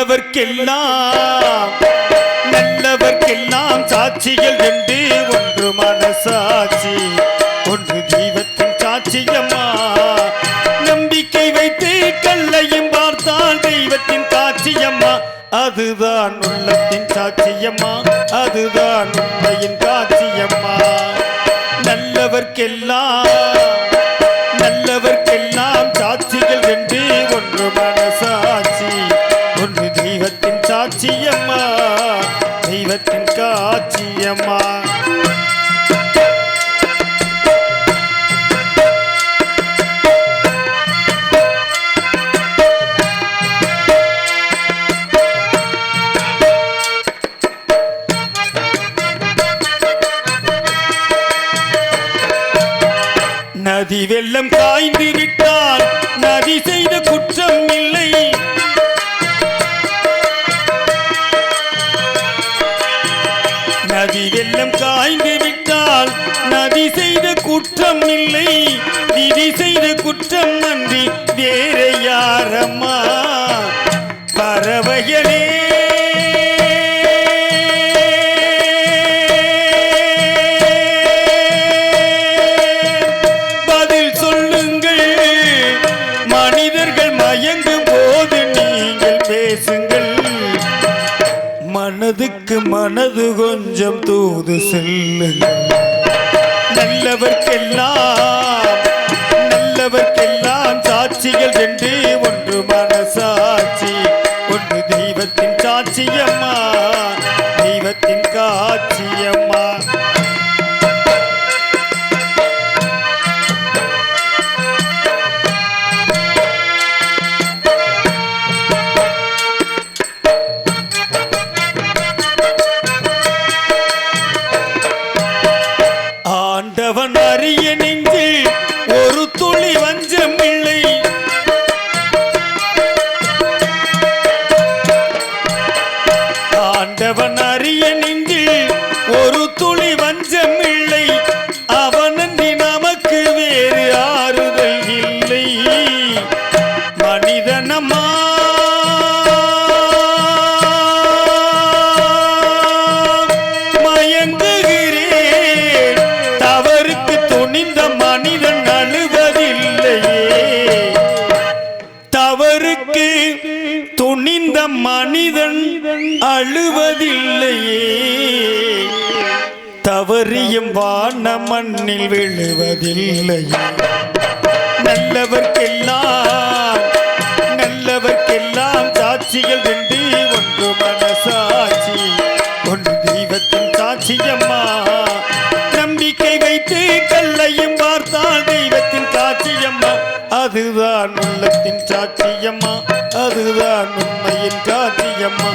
நல்லவர்க்கெல்லாம் நல்லவர்க்கெல்லாம் சாட்சிகள் ரெண்டு தெய்வத்தின் காட்சியம்மா அதுதான் உள்ளத்தின் சாட்சியம்மா. அதுதான் உண்மையின் காட்சியம்மா. நல்லவர்க்கெல்லாம் நதி வெள்ளம் காய்ந்து விட்டால் நதி செய்த குற்றம் இல்லை. நதி வெள்ளம் காய்ந்து விட்டால் நதி செய்த குற்றம் இல்லை. விதி செய்த குற்றம் நன்றி வேற யாரம்மா? பறவைகளே மனதுக்கு மனது கொஞ்சம் தூது செல்லுங்கள். நல்லவர்க்கெல்லாம் நல்லவர்க்கெல்லாம் சாட்சிகள் என்று ஒன்று மனசாட்சி ஒன்று தெய்வத்தின் சாட்சியம்மா தெய்வத்தின் காட்சியம்மா துணிந்த மனிதன் அழுவதில்லையே. தவறியும் வான மண்ணில் விழுவதில்லையே. நல்லவர்க்கெல்லாம் நல்லவர்க்கெல்லாம் சாட்சிகள் ரெண்டு ஒன்று மனசாட்சி ஒன்று தெய்வத்தின் சாட்சியம்மா. நம்பிக்கை வைத்து கல்லையும் பார்த்தால் தெய்வத்தின் சாட்சியம்மா. அதுதான் உள்ளத்தின் சாட்சியம்மா. அதுதான் உண்மையின் காட்சியம்மா